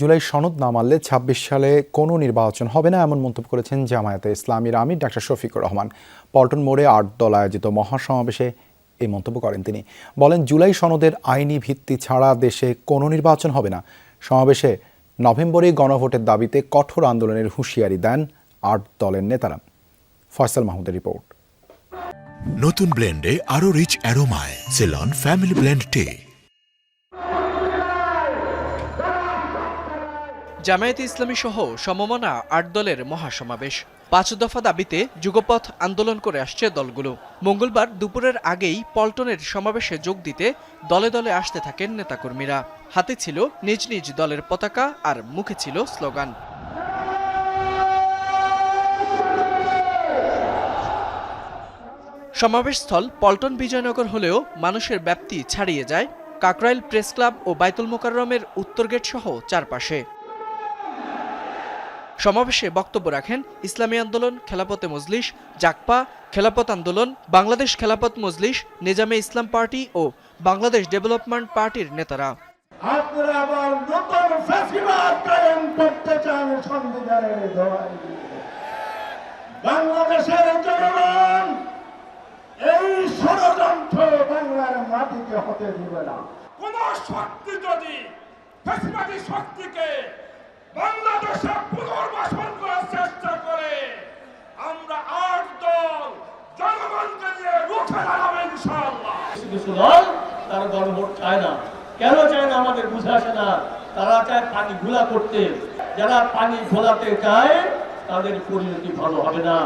জুলাই সনদ না মানলে ছাব্বিশ সালে কোনো নির্বাচন হবে না এমন মন্তব্য করেছেন জামায়াতে ইসলামীর আমির ডাক্তার শফিকুর রহমান। পল্টন মোড়ে আট দল আয়োজিত মহাসমাবেশে এই মন্তব্য করেন তিনি। বলেন, জুলাই সনদের আইনি ভিত্তি ছাড়া দেশে কোনো নির্বাচন হবে না। সমাবেশে নভেম্বরে গণভোটের দাবিতে কঠোর আন্দোলনের হুঁশিয়ারি দেন আট দলের নেতারা। ফয়সাল মাহমুদের রিপোর্ট। নতুন ব্লেন্ডে আরও rich অ্যারোমায়, Ceylon, family blend tea. Jamaat-e Islami সহ সমমনা আট দলের মহাসমাবেশ। পাঁচ দফা দাবিতে যুগপথ আন্দোলন করে আসছে দলগুলো। মঙ্গলবার দুপুরের আগেই পল্টনের সমাবেশে যোগ দিতে দলে দলে আসতে থাকেন নেতাকর্মীরা। হাতে ছিল নিজ নিজ দলের পতাকা আর মুখে ছিল স্লোগান। সমাবেশস্থল পল্টন বিজয়নগর হলেও মানুষের ব্যাপ্তি ছাড়িয়ে যায়। কাকরাইল প্রেস ক্লাব ও বাইতুল মোকাররমের উত্তর গেট সহ চারপাশে। সমাবেশে বক্তব্য রাখেন ইসলামী আন্দোলন, খেলাপথে মজলিস জাকপা খেলাপথ আন্দোলন, বাংলাদেশ খেলাপথ মজলিস, নিজামে ইসলাম পার্টি ও বাংলাদেশ ডেভেলপমেন্ট পার্টির নেতারা। বাংলাদেশের জনগণ এই ষড়যন্ত্র বাংলার মাটিতে হতে দিবে না। কোন শক্তি যদি ফ্যাসিবাদী শক্তিকে বাংলাদেশে পুনর্বাসন করার চেষ্টা না। কেন চায় না আমাদের বুঝে আসে না? তারা চায় পানি ঘোলা করতে। যারা পানি ঘোলাতে চায়, তাদের পরিণতি ভালো হবে না।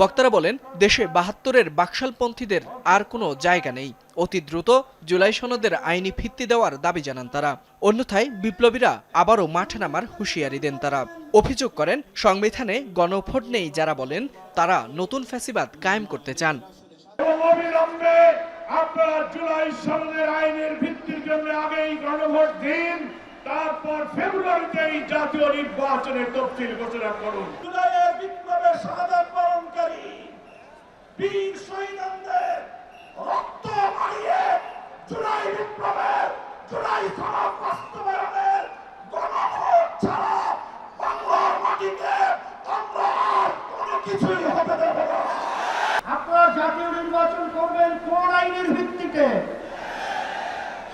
বক্তারা বলেন, দেশে বাহাত্তরের বাকশালপন্থীদের আর কোনো জায়গা নেই। অতি দ্রুত জুলাই সনদের আইনি ভিত্তি দেওয়ার দাবি জানান তারা। অন্যথায় বিপ্লবীরা আবারও মাঠে নামার হুঁশিয়ারি দেন তারা। অভিযোগ করেন, সংবিধানে গণভোট নেই যারা বলেন তারা নতুন ফ্যাসিবাদ কায়েম করতে চান। তারপর ফেব্রুয়ারিতে এই জাতীয় নির্বাচনের তফসিল ঘোষণা করুন। বীর শহীদদের রক্ত মারিয়ে জুলাই বিপ্লবের জুলাই সনদ বাস্তবায়নের গণভোট ছাড়া বাংলার মাটিতে আমরা আর কোনো কিছুই হতে দেব না আপনারা জাতীয় নির্বাচন করবেন কোন আইনের ভিত্তিতে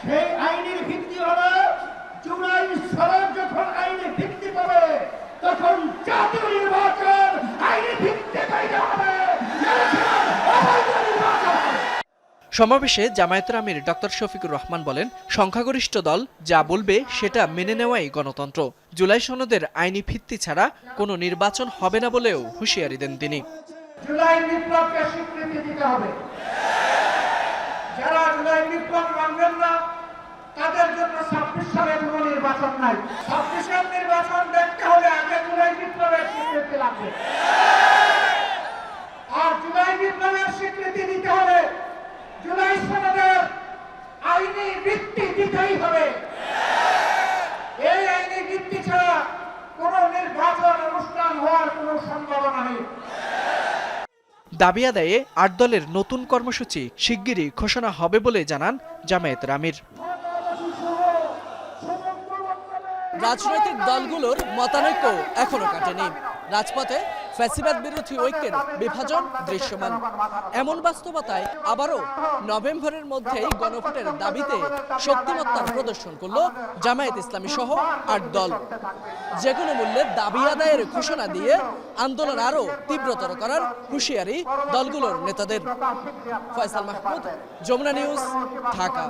সেই আইনের ভিত্তি হলো জুলাই সনদ যখন আইনের ভিত্তি পাবে তখন জাতীয় নির্বাচন আইনের ভিত্তি তৈরি হবে এছাড়া অবৈধ নির্বাচন হবে। সমাবেশে জামায়াতের আমির ডক্টর শফিকুর রহমান বলেন, সংখ্যাগরিষ্ঠ দল যা বলবে সেটা মেনে নেওয়াই গণতন্ত্র। জুলাই সনদের আইনি ভিত্তি ছাড়া কোনো নির্বাচন হবে না বলেও হুঁশিয়ারি দেন তিনি। নির্বাচন নাই। নির্বাচন দেখতে আগে জুলাই বিপ্লবের স্বীকৃতি লাগবে আর জুলাই বিপ্লবের স্বীকৃতি দিতে হলে জুলাই সনদের আইনি ভিত্তি দিতেই হবে। এই আইনি ভিত্তি ছাড়া কোনো নির্বাচন অনুষ্ঠান হওয়ার কোনো সম্ভাবনা নেই। দাবি আদায়ে আট দলের নতুন কর্মসূচি শিগগিরই ঘোষণা হবে বলে জানান জামায়াতের আমির রাজনৈতিক দলগুলোর মতানৈক্য এখনও কাটেনি। রাজপথে ফ্যাসিবাদ বিরোধী ঐক্যের বিভাজন দৃশ্যমান। এমন বাস্তবতায় আবারও নভেম্বরের মধ্যেই গণভোটের দাবিতে শক্তিমত্তার প্রদর্শন করল জামায়াত ইসলামী সহ আট দল। যে কোনো মূল্যে দাবি আদায়ের ঘোষণা দিয়ে আন্দোলন আরও তীব্রতর করার হুঁশিয়ারি দলগুলোর নেতাদের। ফয়সাল মাহমুদ, যমুনা নিউজ, ঢাকা।